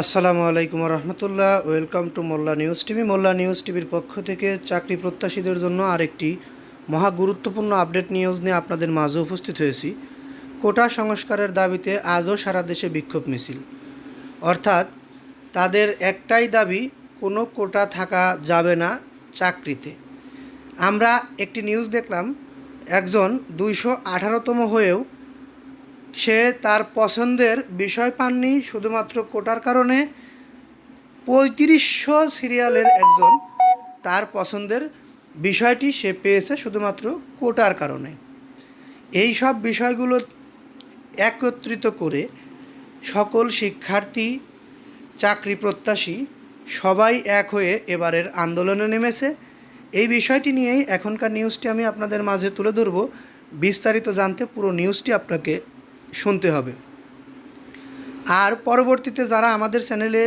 আসসালামু আলাইকুম রহমতুল্লাহ welcome to Molla news TV. Molla news টিভির পক্ষ থেকে চাকরি প্রত্যাশীদের জন্য আরেকটি মহা গুরুত্বপূর্ণ আপডেট নিউজ নিয়ে আপনাদের মাঝে উপস্থিত হয়েছি। কোটা সংস্কারের দাবিতে আজও সারা দেশে বিক্ষোভ মিছিল। অর্থাৎ তাদের একটাই দাবি, কোনো কোটা থাকা যাবে না চাকরিতে। আমরা একটি নিউজ দেখলাম, একজন দুইশো আঠারোতম হয়েও সে তার পছন্দের বিষয় পাননি, শুধুমাত্র কোটার কারণে। পঁয়ত্রিশশো সিরিয়ালের একজন তার পছন্দের বিষয়টি সে পেয়েছে শুধুমাত্র কোটার কারণে। এই সব বিষয়গুলো একত্রিত করে সকল শিক্ষার্থী, চাকরি প্রত্যাশী সবাই এক হয়ে এবারের আন্দোলনে নেমেছে। এই বিষয়টি নিয়েই এখনকার নিউজটি আমি আপনাদের মাঝে তুলে ধরব। বিস্তারিত জানতে পুরো নিউজটি আপনাকে শুনতে হবে। আর পরবর্তীতে যারা আমাদের চ্যানেলে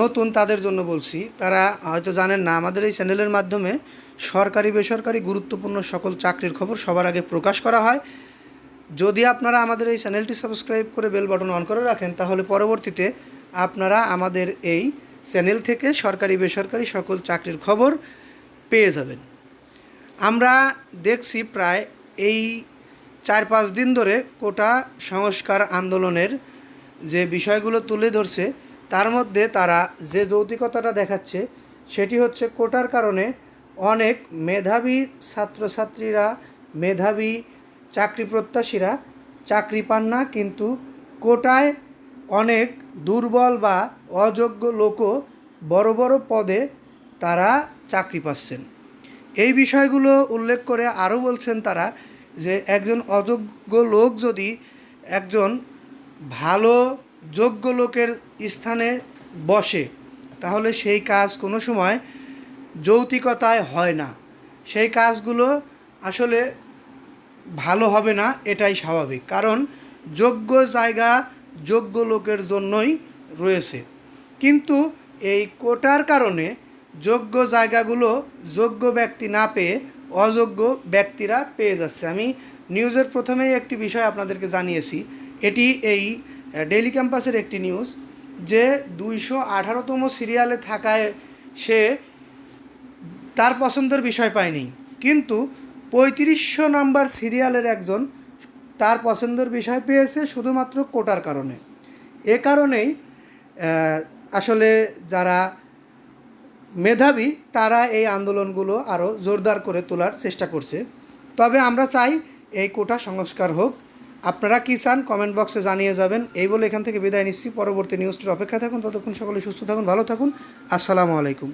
নতুন তাদের জন্য বলছি, তারা হয়তো জানেন না, আমাদের এই চ্যানেলের মাধ্যমে সরকারি, বেসরকারি গুরুত্বপূর্ণ সকল চাকরির খবর সবার আগে প্রকাশ করা হয়। যদি আপনারা আমাদের এই চ্যানেলটি সাবস্ক্রাইব করে বেল বাটন অন করে রাখেন, তাহলে পরবর্তীতে আপনারা আমাদের এই চ্যানেল থেকে সরকারি, বেসরকারি সকল চাকরির খবর পেয়ে যাবেন। আমরা দেখছি প্রায় এই চার পাঁচ দিন ধরে কোটা সংস্কার আন্দোলনের যে বিষয়গুলো তুলে ধরছে, তার মধ্যে তারা যে যৌতিকতাটা দেখাচ্ছে, সেটি হচ্ছে কোটার কারণে অনেক মেধাবী ছাত্রছাত্রীরা, মেধাবী চাকরি প্রত্যাশীরা চাকরি পান না, কিন্তু কোটায় অনেক দুর্বল বা অযোগ্য লোকও বড় বড় পদে তারা চাকরি পাচ্ছেন। এই বিষয়গুলো উল্লেখ করে আরও বলছেন তারা যে একজন অযোগ্য লোক যদি একজন ভালো, যোগ্য লোকের স্থানে বসে, তাহলে সেই কাজ কোনো সময় যৌতিকতায় হয় না। সেই কাজগুলো আসলে ভালো হবে না, এটাই স্বাভাবিক। কারণ যোগ্য জায়গা যোগ্য লোকের জন্যই রয়েছে। কিন্তু এই কোটার কারণে যোগ্য জায়গাগুলো যোগ্য ব্যক্তি না পেয়ে অযোগ্য ব্যক্তিরা পেয়ে যাচ্ছে। আমি নিউজের প্রথমেই একটি বিষয় আপনাদেরকে জানিয়েছি। এটি এই ডেইলি ক্যাম্পাসের একটি নিউজ যে দুইশো আঠারোতম সিরিয়ালে থাকায় সে তার পছন্দের বিষয় পায়নি। কিন্তু পঁয়ত্রিশশো নাম্বার সিরিয়ালের একজন তার পছন্দের বিষয় পেয়েছে শুধুমাত্র কোটার কারণে। এ কারণেই আসলে যারা মেধাবী তারা এই আন্দোলনগুলো আরও জোরদার করে তোলার চেষ্টা করছে। তবে আমরা চাই এই কোটা সংস্কার হোক। আপনারা কি চান কমেন্ট বক্সে জানিয়ে যাবেন। এই বলে এখান থেকে বিদায় নিচ্ছি। পরবর্তী নিউজটির অপেক্ষা থাকুন। ততক্ষণ সকলে সুস্থ থাকুন, ভালো থাকুন। আসসালামু আলাইকুম।